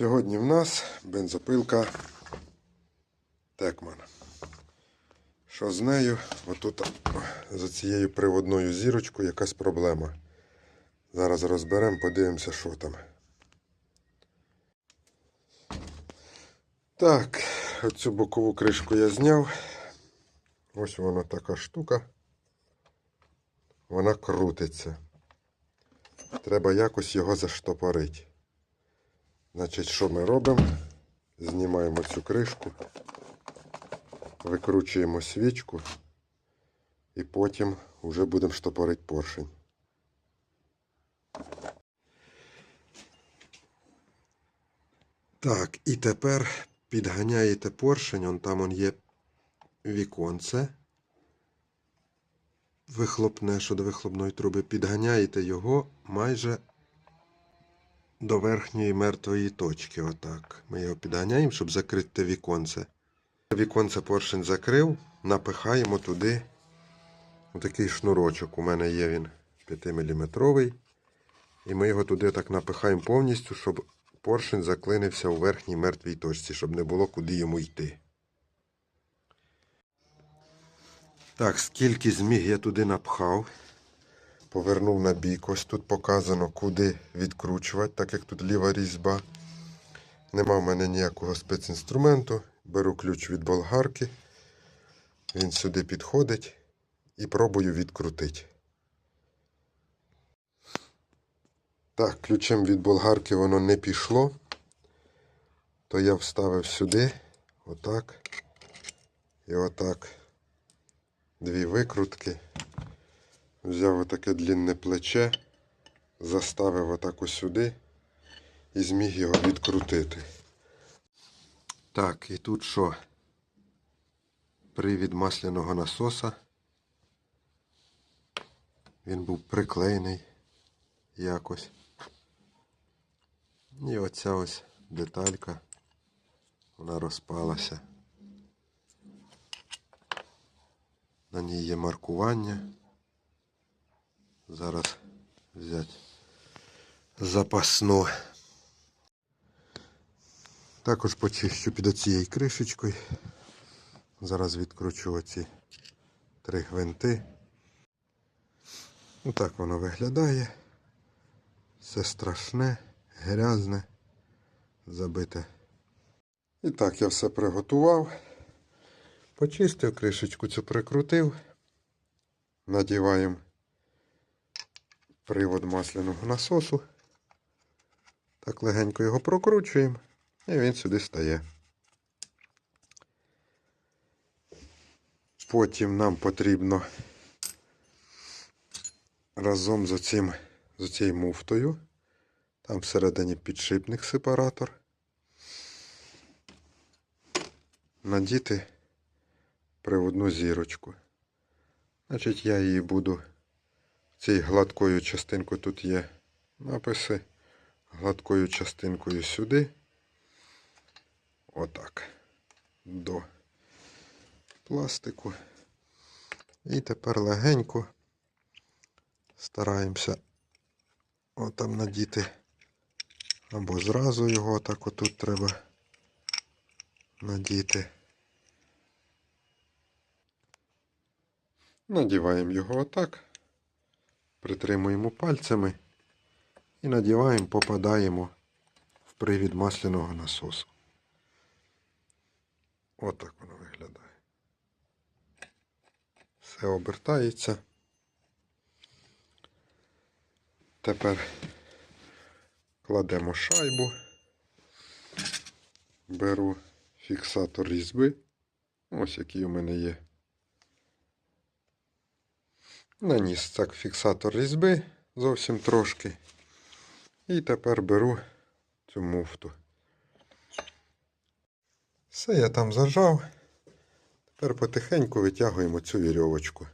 Сьогодні в нас бензопилка Текман. Що з нею? Отут за цією приводною зірочкою якась проблема. Зараз розберемо, подивимося, що там. Так, оцю бокову кришку я зняв. Ось вона така штука. Вона крутиться. Треба якось його заштопорити. Значить, що ми робимо? Знімаємо цю кришку, викручуємо свічку і потім вже будемо штопорити поршень. Так, і тепер підганяєте поршень, он там он є віконце. Вихлопне, що до вихлопної труби, підганяєте його майже до верхньої мертвої точки. Отак. Ми його підганяємо, щоб закрити віконце. Віконце поршень закрив, напихаємо туди такий шнурочок. У мене є він 5-мм. І ми його туди так напихаємо повністю, щоб поршень заклинився у верхній мертвій точці, щоб не було куди йому йти. Так, скільки зміг я туди напхав. Повернув на бік. Ось тут показано, куди відкручувати, так як тут ліва різьба. Нема в мене ніякого спецінструменту. Беру ключ від болгарки. Він сюди підходить і пробую відкрутити. Так, ключем від болгарки воно не пішло. То я вставив сюди, отак. І отак. Дві викрутки. Взяв отаке длінне плече, заставив отак ось сюди і зміг його відкрутити. Так, і тут що? Привід масляного насоса. Він був приклеєний якось. І оця ось деталька, вона розпалася. На ній є маркування. Зараз взяти запасну. Також почищу під оцією кришечкою. Зараз відкручу оці три гвинти. Ну так воно виглядає. Все страшне, грязне, забите. І так я все приготував. Почистив, кришечку цю прикрутив. Надіваємо привод масляного насосу. Так легенько його прокручуємо і він сюди стає. Потім нам потрібно разом з оцим, з цією муфтою. Там всередині підшипник сепаратор. Надіти приводну зірочку. Значить, я її буду цією гладкою частинкою тут є написи. Гладкою частинкою сюди. Отак. До пластику. І тепер легенько стараємося отам надіти. Або зразу його так отут треба надіти. Надіваємо його отак, притримуємо пальцями і надіваємо, попадаємо в привід масляного насосу. Отак воно виглядає. Все обертається. Тепер кладемо шайбу, беру фіксатор різьби. Ось який у мене є. Наніс так фіксатор різьби зовсім трошки. І тепер беру цю муфту. Все я там зажав. Тепер потихеньку витягуємо цю вірьовочку.